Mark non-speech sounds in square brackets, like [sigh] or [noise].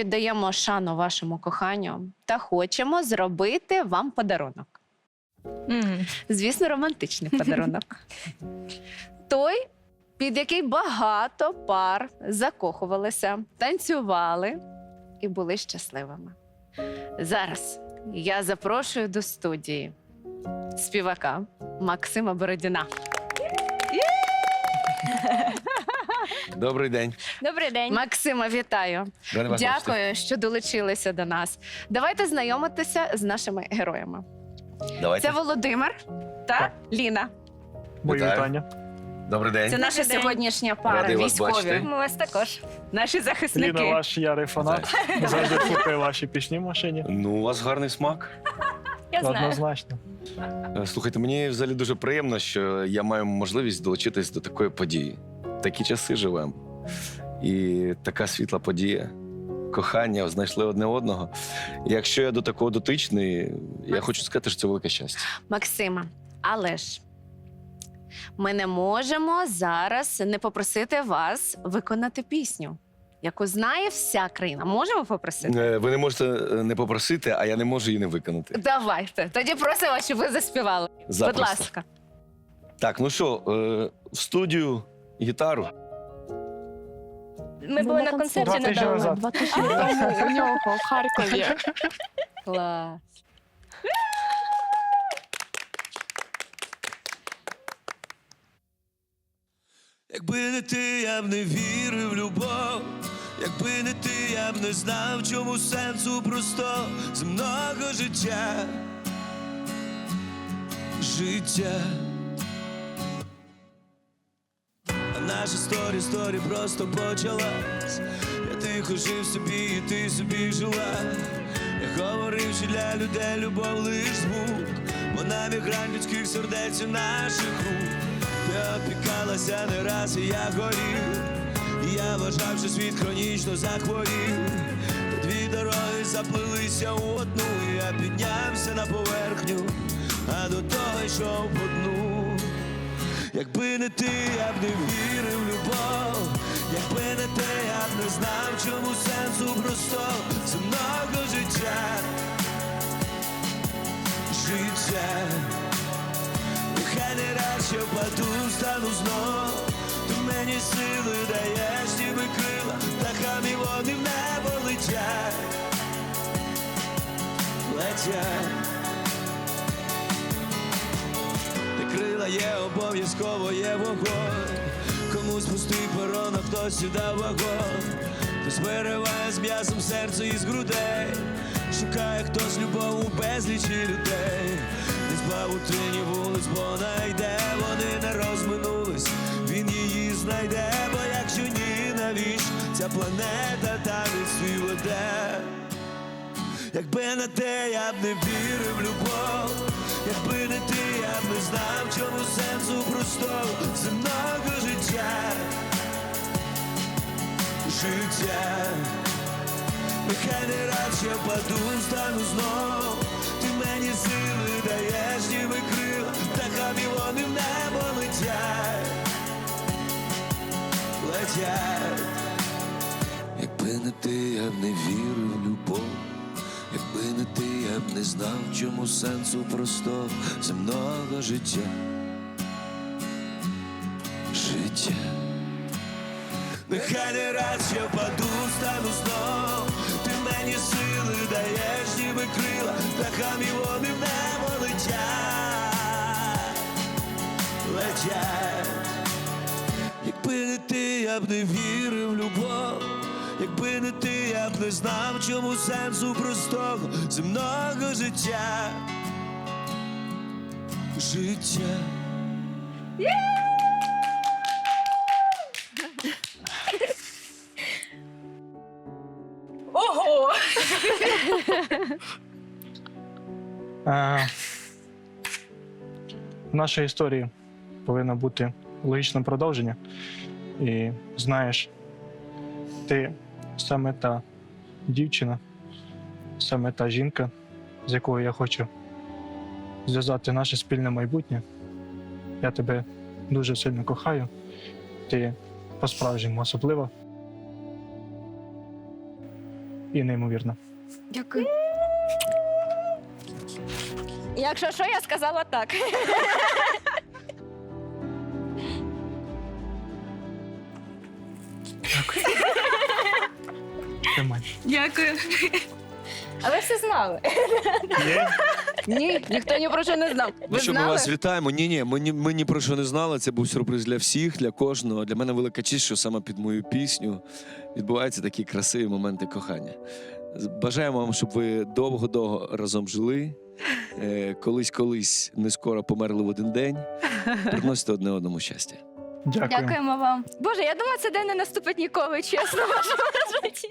віддаємо шану вашому коханню та хочемо зробити вам подарунок. Мгм. Звісно, романтичний подарунок. [laughs] Той, під який багато пар закохувалися, танцювали і були щасливими. Зараз я запрошую до студії співака Максима Бородіна. Добрий день. Добрий день. Максима, вітаю! Вас бачити. Дякую, що долучилися до нас. Давайте знайомитися з нашими героями. Давайте. Це Володимир та Так. Ліна. Мої вітання. Добрий день. Це наша Добрий день. сьогоднішня пара. Радий Військові, бачити. Ми вас також. наші захисники. Ліна, ваш ярий фанат. Завжди слухаю ваші пісні в машині. Ну, у вас гарний смак. Я знаю. Однозначно. Е, Слухайте, мені взагалі дуже приємно, що я маю можливість долучитись до такої події. Такі часи живемо. І така світла подія. Кохання, знайшли одне одного. І Якщо я до такого дотичний, я хочу сказати, що це велике щастя. Максима, але ж ми не можемо зараз не попросити вас виконати пісню, яку знає вся країна. Можемо попросити? Е, Ви не можете е, не попросити, а я не можу її не виконати. Давайте. Тоді просимо, щоб ви заспівали. Будь ласка. Так, ну що, е, в студію гітару. Ми були на концерті Два тижні недавно. назад. Два тижні тому у нього в Харкові. [laughs] Клас. Якби не ти, я б не вірив в любов. Якби не ти, я б не знав, чому сенсу просто земного життя. Життя. Наша сторі, сторі просто почалась. Я тихо жив собі, і ти собі жила. Я говорив, що для людей любов лиш звук, вона грань людських сердець і наших рук. Ти опікалася не раз, і я горів. І я вважав, що світ хронічно захворів. Дві дороги заплилися у одну, і я піднявся на поверхню, а до того йшов по дну. Якби не ти, я б не вірив любов, якби не ти, я б не знав, чому сенсу просто земного життя. Життя. Нехай не раз ще впаду, стану знов. Ти мені сили даєш, ніби крила. Птахами вони в небо летять. Летять є, обов'язково є вогонь. Комусь пустий перон, а хтось сюди вагон. Хтось вириває з м'ясом серце із грудей. Шукає хтось любов у безлічі людей. Десь павутині вулиць вона йде, вони не розминулись, він її знайде, бо якщо ні, навіщо ця планета та свій веде. Якби не те, я б не вірив любов, якби не ти, я б не знав, чому сенсу простого земного життя. Життя. Нехай не я впаду, стану знов Ти мені сили даєш, ніби крила Птахами вони в небо летять Летять Якби не ти, я б не вірив в любов не знав, чому сенсу простого земного життя. Життя. Нехай не раз я впаду, стану знов. Ти мені сили даєш, ніби крила Птахами вони в небо летять. Летять. Якби не ти, я б не вірив в любов. Якби не ти, не знав, чому сенсу простого земного життя Життя Ого! Е, в нашій історії повинно бути логічне продовження. І знаєш, ти саме та дівчина, саме та жінка, з якою я хочу зв'язати наше спільне майбутнє. Я тебе дуже сильно кохаю. Ти по-справжньому особлива. і неймовірна. Дякую. Якщо що, я сказала так. Тримай. Дякую. Але все знали. Є? Ні, ніхто ні про що не знав. Ви Ну що, ми знали? вас вітаємо. Ні, ні, ми, ні- ми ні про що не знали. Це був сюрприз для всіх, для кожного. Для мене велика честь, що саме під мою пісню відбуваються такі красиві моменти кохання. З- Бажаємо вам, щоб ви довго-довго разом жили. е, Колись-колись не скоро померли в один день. Приносите одне одному щастя. Дякую. Дякуємо вам. Боже, я думаю, це день не наступить ніколи, чесно, в вашому житті.